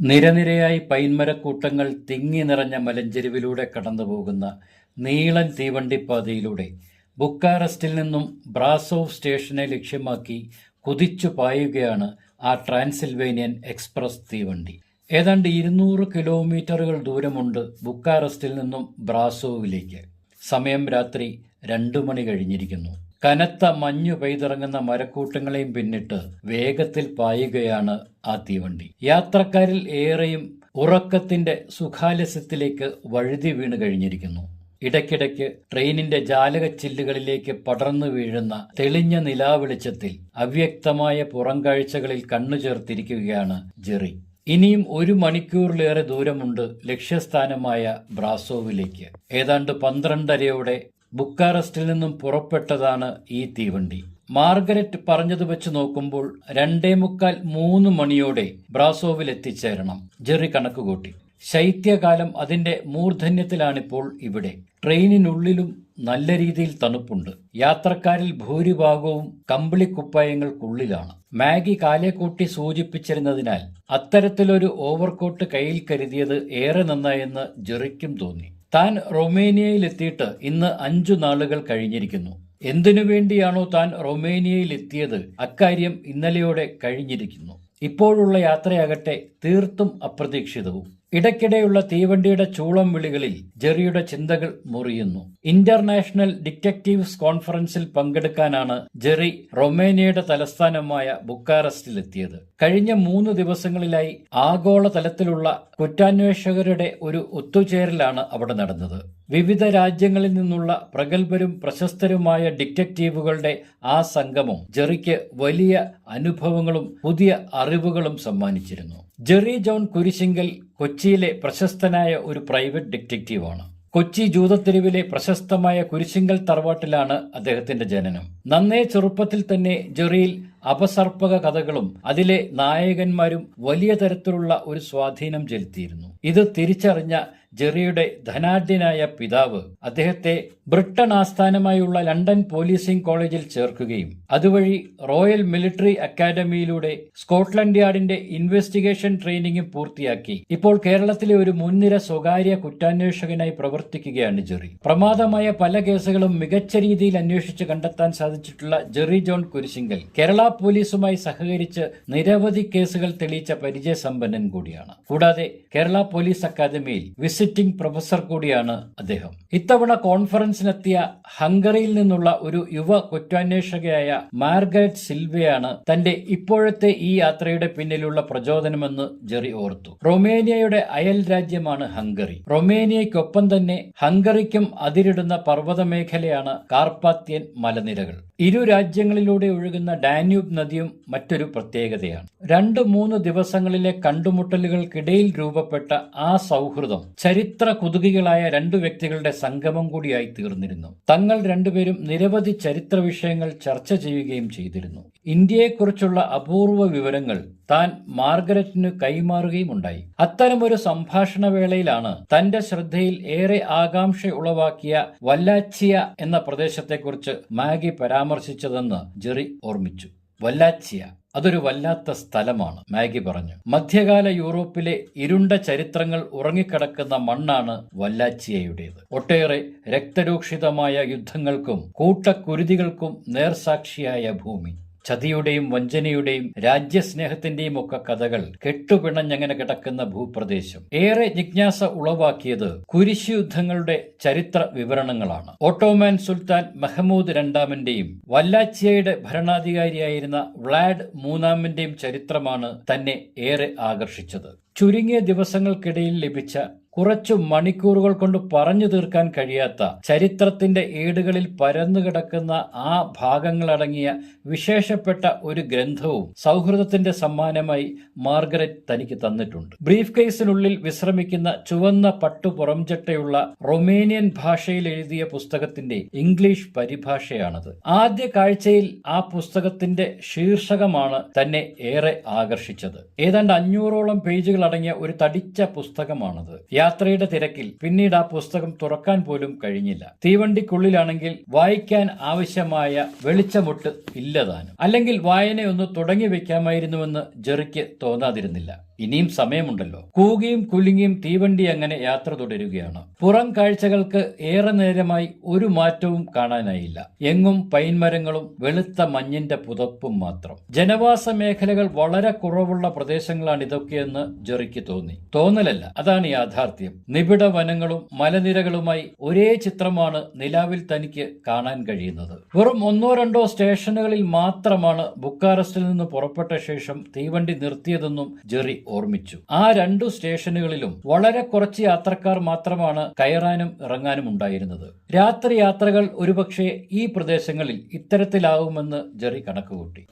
നിരനിരയായി പൈൻമരക്കൂട്ടങ്ങൾ തിങ്ങി നിറഞ്ഞ മലഞ്ചെരുവിലൂടെ കടന്നുപോകുന്ന നീളൻ തീവണ്ടിപ്പാതയിലൂടെ ബുക്കാറസ്റ്റിൽ നിന്നും ബ്രാസോവ് സ്റ്റേഷനെ ലക്ഷ്യമാക്കി കുതിച്ചു പായുകയാണ് ആ ട്രാൻസിൽവേനിയൻ എക്സ്പ്രസ് തീവണ്ടി. ഏതാണ്ട് ഇരുന്നൂറ് കിലോമീറ്ററുകൾ ദൂരമുണ്ട് ബുക്കാറസ്റ്റിൽ നിന്നും ബ്രാസോവിലേക്ക്. സമയം രാത്രി രണ്ടു മണി കഴിഞ്ഞിരിക്കുന്നു. കനത്ത മഞ്ഞു പെയ്തിറങ്ങുന്ന മരക്കൂട്ടങ്ങളെയും പിന്നിട്ട് വേഗത്തിൽ പായുകയാണ് ആ തീവണ്ടി. യാത്രക്കാരിൽ ഏറെയും ഉറക്കത്തിന്റെ സുഖാലസ്യത്തിലേക്ക് വഴുതി വീണ് കഴിഞ്ഞിരിക്കുന്നു. ഇടയ്ക്കിടയ്ക്ക് ട്രെയിനിന്റെ ജാലകച്ചില്ലുകളിലേക്ക് പടർന്നു വീഴുന്ന തെളിഞ്ഞ നിലാവെളിച്ചത്തിൽ അവ്യക്തമായ പുറംകാഴ്ചകളിൽ കണ്ണു ചേർത്തിരിക്കുകയാണ് ജെറി. ഇനിയും ഒരു മണിക്കൂറിലേറെ ദൂരമുണ്ട് ലക്ഷ്യസ്ഥാനമായ ബ്രാസോവിലേക്ക്. ഏതാണ്ട് പന്ത്രണ്ടരയോടെ ബുക്കാറസ്റ്റിൽ നിന്നും പുറപ്പെട്ടതാണ് ഈ തീവണ്ടി. മാർഗരറ്റ് പറഞ്ഞത് വെച്ച് നോക്കുമ്പോൾ രണ്ടേ മുക്കാൽ മൂന്ന് മണിയോടെ ബ്രാസോവിൽ എത്തിച്ചേരണം. ജെറി കണക്കുകൂട്ടി. ശൈത്യകാലം അതിന്റെ മൂർധന്യത്തിലാണിപ്പോൾ ഇവിടെ. ട്രെയിനിനുള്ളിലും നല്ല രീതിയിൽ തണുപ്പുണ്ട്. യാത്രക്കാരിൽ ഭൂരിഭാഗവും കമ്പിളിക്കുപ്പായങ്ങൾക്കുള്ളിലാണ് മാഗി കാലേക്കൂട്ടി സൂചിപ്പിച്ചിരുന്നതിനാൽ അത്തരത്തിലൊരു ഓവർകോട്ട് കയ്യിൽ കരുതിയത് ഏറെ നന്നായെന്ന് ജെറിക്കും തോന്നി. താൻ റൊമേനിയയിലെത്തിയിട്ട് ഇന്ന് അഞ്ചു നാളുകൾ കഴിഞ്ഞിരിക്കുന്നു. എന്തിനു വേണ്ടിയാണോ താൻ റൊമേനിയയിലെത്തിയത്? അക്കാര്യം ഇന്നലെയോടെ കഴിഞ്ഞിരിക്കുന്നു. ഇപ്പോഴുള്ള യാത്രയാകട്ടെ തീർത്തും അപ്രതീക്ഷിതവും. ഇടയ്ക്കിടെയുള്ള തീവണ്ടിയുടെ ചൂളം വിളികളിൽ ജെറിയുടെ ചിന്തകൾ മുറിയുന്നു. ഇന്റർനാഷണൽ ഡിറ്റക്റ്റീവ്സ് കോൺഫറൻസിൽ പങ്കെടുക്കാനാണ് ജെറി റൊമേനിയയുടെ തലസ്ഥാനമായ ബുക്കാറസ്റ്റിലെത്തിയത്. കഴിഞ്ഞ മൂന്ന് ദിവസങ്ങളിലായി ആഗോള തലത്തിലുള്ള കുറ്റാന്വേഷകരുടെ ഒരു ഒത്തുചേരലാണ് അവിടെ നടന്നത്. വിവിധ രാജ്യങ്ങളിൽ നിന്നുള്ള പ്രഗത്ഭരും പ്രശസ്തരുമായ ഡിറ്റക്റ്റീവുകളുടെ ആ സംഗമം ജെറിക്ക് വലിയ അനുഭവങ്ങളും പുതിയ അറിവുകളും സമ്മാനിച്ചിരുന്നു. ജെറി ജോൺ കുരിശിങ്കൽ കൊച്ചിയിലെ പ്രശസ്തനായ ഒരു പ്രൈവറ്റ് ഡിറ്റക്റ്റീവാണ്. കൊച്ചി ജൂതത്തെരുവിലെ പ്രശസ്തമായ കുരിശിങ്കൽ തറവാട്ടിലാണ് അദ്ദേഹത്തിന്റെ ജനനം. നന്നേ ചെറുപ്പത്തിൽ തന്നെ ജെറിയിൽ അപസർപ്പക കഥകളും അതിലെ നായകന്മാരും വലിയ തരത്തിലുള്ള ഒരു സ്വാധീനം ചെലുത്തിയിരുന്നു. ഇത് തിരിച്ചറിഞ്ഞ ജെറിയുടെ ധനാഢ്യനായ പിതാവ് അദ്ദേഹത്തെ ബ്രിട്ടൺ ആസ്ഥാനമായുള്ള ലണ്ടൻ പോലീസിംഗ് കോളേജിൽ ചേർക്കുകയും അതുവഴി റോയൽ മിലിറ്ററി അക്കാദമിയിലൂടെ സ്കോട്ട്ലൻഡ് യാർഡിന്റെ ഇൻവെസ്റ്റിഗേഷൻ ട്രെയിനിങ്ങും പൂർത്തിയാക്കി. ഇപ്പോൾ കേരളത്തിലെ ഒരു മുൻനിര സ്വകാര്യ കുറ്റാന്വേഷകനായി പ്രവർത്തിക്കുകയാണ് ജെറി. പ്രമാദമായ പല കേസുകളും മികച്ച രീതിയിൽ അന്വേഷിച്ച് കണ്ടെത്താൻ സാധിച്ചിട്ടുള്ള ജെറി ജോൺ കുരിശിങ്കൽ കേരള പോലീസുമായി സഹകരിച്ച് നിരവധി കേസുകൾ തെളിയിച്ച പരിചയസമ്പന്നൻ കൂടിയാണ്. കൂടാതെ കേരള പോലീസ് അക്കാദമിയിൽ വിസിറ്റിംഗ് പ്രൊഫസർ കൂടിയാണ് അദ്ദേഹം. ഇത്തവണ കോൺഫറൻസിനെത്തിയ ഹംഗറിയിൽ നിന്നുള്ള ഒരു യുവ കുറ്റാന്വേഷകയായ മാർഗരറ്റ് സിൽവയാണ് തന്റെ ഇപ്പോഴത്തെ ഈ യാത്രയുടെ പിന്നിലുള്ള പ്രചോദനമെന്ന് ജെറി ഓർത്തു. റൊമേനിയയുടെ അയൽ രാജ്യമാണ് ഹംഗറി. റൊമേനിയയ്ക്കൊപ്പം തന്നെ ഹംഗറിക്കും അതിരിടുന്ന പർവത മേഖലയാണ് കാർപ്പാത്യൻ മലനിരകൾ. ഇരു രാജ്യങ്ങളിലൂടെ ഒഴുകുന്ന ഡാന്യൂബ് നദിയും മറ്റൊരു പ്രത്യേകതയാണ്. രണ്ട് മൂന്ന് ദിവസങ്ങളിലെ കണ്ടുമുട്ടലുകൾക്കിടയിൽ രൂപപ്പെട്ട ആ സൗഹൃദം ചരിത്ര കുതുകികളായ രണ്ടു വ്യക്തികളുടെ സംഗമം കൂടിയായി തീർന്നിരുന്നു. തങ്ങൾ രണ്ടുപേരും നിരവധി ചരിത്ര വിഷയങ്ങൾ ചർച്ച ചെയ്യുകയും ചെയ്തിരുന്നു. ഇന്ത്യയെക്കുറിച്ചുള്ള അപൂർവ വിവരങ്ങൾ താൻ മാർഗരറ്റിന് കൈമാറുകയും ഉണ്ടായി. അത്തരമൊരു സംഭാഷണ വേളയിലാണ് തന്റെ ശ്രദ്ധയിൽ ഏറെ ആകാംക്ഷ ഉളവാക്കിയ വല്ലാച്ചിയ എന്ന പ്രദേശത്തെക്കുറിച്ച് മാഗി പരാമർശിച്ചതെന്ന് ജെറി ഓർമ്മിച്ചു. വല്ലാച്ചിയ. അതൊരു വല്ലാത്ത സ്ഥലമാണ് മാഗി പറഞ്ഞു. മധ്യകാല യൂറോപ്പിലെ ഇരുണ്ട ചരിത്രങ്ങൾ ഉറങ്ങിക്കിടക്കുന്ന മണ്ണാണ് വല്ലാച്ചിയയുടേത്. ഒട്ടേറെ രക്തരൂക്ഷിതമായ യുദ്ധങ്ങൾക്കും കൂട്ടക്കുരുതികൾക്കും നേർസാക്ഷിയായ ഭൂമി. ചതിയുടെയും വഞ്ചനയുടെയും രാജ്യസ്നേഹത്തിന്റെയും ഒക്കെ കഥകൾ കെട്ടുപിണഞ്ഞങ്ങനെ കിടക്കുന്ന ഭൂപ്രദേശം. ഏറെ ജിജ്ഞാസ ഉളവാക്കിയത് കുരിശ് യുദ്ധങ്ങളുടെ ചരിത്ര വിവരണങ്ങളാണ്. ഓട്ടോമാൻ സുൽത്താൻ മെഹമ്മൂദ് രണ്ടാമന്റെയും വല്ലാച്ചിയയുടെ ഭരണാധികാരിയായിരുന്ന വ്ളാഡ് മൂന്നാമന്റെയും ചരിത്രമാണ് തന്നെ ഏറെ ആകർഷിച്ചത്. ചുരുങ്ങിയ ദിവസങ്ങൾക്കിടയിൽ ലഭിച്ച കുറച്ചു മണിക്കൂറുകൾ കൊണ്ട് പറഞ്ഞു തീർക്കാൻ കഴിയാത്ത ചരിത്രത്തിന്റെ ഏടുകളിൽ പരന്നുകിടക്കുന്ന ആ ഭാഗങ്ങളടങ്ങിയ വിശേഷപ്പെട്ട ഒരു ഗ്രന്ഥവും സൗഹൃദത്തിന്റെ സമ്മാനമായി മാർഗരറ്റ് തനിക്ക് തന്നിട്ടുണ്ട്. ബ്രീഫ് കേസിനുള്ളിൽ വിശ്രമിക്കുന്ന ചുവന്ന പട്ടു പുറംചട്ടയുള്ള റൊമേനിയൻ ഭാഷയിൽ എഴുതിയ പുസ്തകത്തിന്റെ ഇംഗ്ലീഷ് പരിഭാഷയാണത്. ആദ്യ കാഴ്ചയിൽ ആ പുസ്തകത്തിന്റെ ശീർഷകമാണ് തന്നെ ഏറെ ആകർഷിച്ചത്. ഏതാണ്ട് അഞ്ഞൂറോളം പേജുകൾ അടങ്ങിയ ഒരു തടിച്ച പുസ്തകമാണത്. യാത്രയുടെ തിരക്കിൽ പിന്നീട് ആ പുസ്തകം തുറക്കാൻ പോലും കഴിഞ്ഞില്ല. തീവണ്ടിക്കുള്ളിലാണെങ്കിൽ വായിക്കാൻ ആവശ്യമായ വെളിച്ചമൊട്ട് ഇല്ലതാനും അല്ലെങ്കിൽ വായനയൊന്ന് തുടങ്ങി വെക്കാമായിരുന്നുവെന്ന് ജെറിക്ക് തോന്നാതിരുന്നില്ല. ഇനിയും സമയമുണ്ടല്ലോ. കൂകിയും കുലുങ്ങിയും തീവണ്ടി അങ്ങനെ യാത്ര തുടരുകയാണ്. പുറം കാഴ്ചകൾക്ക് ഏറെ നേരമായി ഒരു മാറ്റവും കാണാനായില്ല. എങ്ങും പൈൻമരങ്ങളും വെളുത്ത മഞ്ഞിന്റെ പുതപ്പും മാത്രം. ജനവാസ മേഖലകൾ വളരെ കുറവുള്ള പ്രദേശങ്ങളാണ് ഇതൊക്കെയെന്ന് ജെറിക്ക് തോന്നി. തോന്നലല്ല അതാണ് യാഥാർത്ഥ്യം. നിബിഡ വനങ്ങളും മലനിരകളുമായി ഒരേ ചിത്രമാണ് നിലാവിൽ തനിക്ക് കാണാൻ കഴിയുന്നത്. വെറും ഒന്നോ രണ്ടോ സ്റ്റേഷനുകളിൽ മാത്രമാണ് ബുക്കാറസ്റ്റിൽ നിന്ന് പുറപ്പെട്ട ശേഷം തീവണ്ടി നിർത്തിയതെന്നും ജെറി ഓർമ്മിച്ചു. ആ രണ്ടു സ്റ്റേഷനുകളിലും വളരെ കുറച്ച് യാത്രക്കാർ മാത്രമാണ് കയറാനും ഇറങ്ങാനും ഉണ്ടായിരുന്നത്. രാത്രി യാത്രകൾ ഒരുപക്ഷെ ഈ പ്രദേശങ്ങളിൽ ഇത്തരത്തിലാവുമെന്ന് ജെറി കണക്കുകൂട്ടി.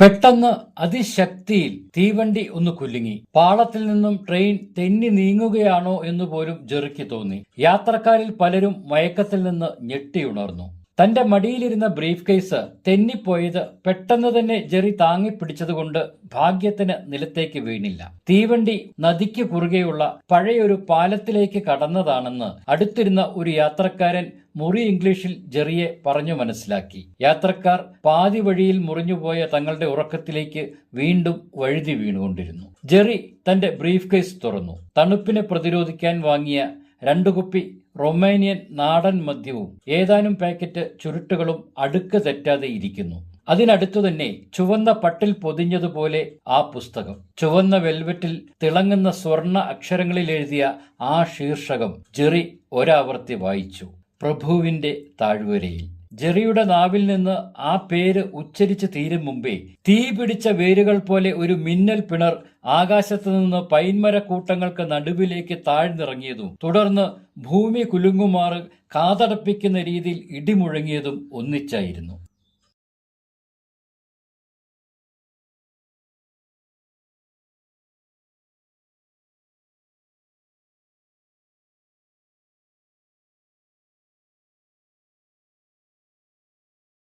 പെട്ടെന്ന് അതിശക്തിയിൽ തീവണ്ടി ഒന്ന് കുലുങ്ങി. പാളത്തിൽ നിന്നും ട്രെയിൻ തെന്നി നീങ്ങുകയാണോ എന്ന് പോലും ജെറിക്ക് തോന്നി. യാത്രക്കാരിൽ പലരും മയക്കത്തിൽ നിന്ന് ഞെട്ടിയുണർന്നു തന്റെ മടിയിലിരുന്ന ബ്രീഫ് കേസ് തെന്നിപ്പോയത് പെട്ടെന്ന് തന്നെ ജെറി താങ്ങിപ്പിടിച്ചതുകൊണ്ട് ഭാഗ്യത്തിന് നിലത്തേക്ക് വീണില്ല. തീവണ്ടി നദിക്ക് കുറുകെയുള്ള പഴയൊരു പാലത്തിലേക്ക് കടന്നതാണെന്ന് അടുത്തിരുന്ന ഒരു യാത്രക്കാരൻ മുറി ഇംഗ്ലീഷിൽ ജെറിയെ പറഞ്ഞു മനസ്സിലാക്കി. യാത്രക്കാർ പാതി വഴിയിൽ മുറിഞ്ഞുപോയ തങ്ങളുടെ ഉറക്കത്തിലേക്ക് വീണ്ടും വഴുതി വീണുകൊണ്ടിരുന്നു. ജെറി തന്റെ ബ്രീഫ് കേസ് തുറന്നു. തണുപ്പിനെ പ്രതിരോധിക്കാൻ വാങ്ങിയ രണ്ടു കുപ്പി റൊമേനിയൻ നാടൻ മദ്യവും ഏതാനും പാക്കറ്റ് ചുരുട്ടുകളും അടുക്ക് തെറ്റാതെ ഇരിക്കുന്നു. അതിനടുത്തു തന്നെ ചുവന്ന പട്ടിൽ പൊതിഞ്ഞതുപോലെ ആ പുസ്തകം. ചുവന്ന വെൽവെറ്റിൽ തിളങ്ങുന്ന സ്വർണ അക്ഷരങ്ങളിൽ എഴുതിയ ആ ശീർഷകം ജെറി ഒരാവർത്തി വായിച്ചു. പ്രഭുവിന്റെ താഴ്വരയിൽ. ജെറിയുടെ നാവിൽ നിന്ന് ആ പേര് ഉച്ചരിച്ച് തീരും മുമ്പേ തീ പിടിച്ച വേരുകൾ പോലെ ഒരു മിന്നൽ പിണർ ആകാശത്ത് നിന്ന് പൈൻമര കൂട്ടങ്ങൾക്ക് നടുവിലേക്ക് താഴ്ന്നിറങ്ങിയതും തുടർന്ന് ഭൂമി കുലുങ്ങുമാറ് കാതടപ്പിക്കുന്ന രീതിയിൽ ഇടിമുഴങ്ങിയതും ഒന്നിച്ചായിരുന്നു.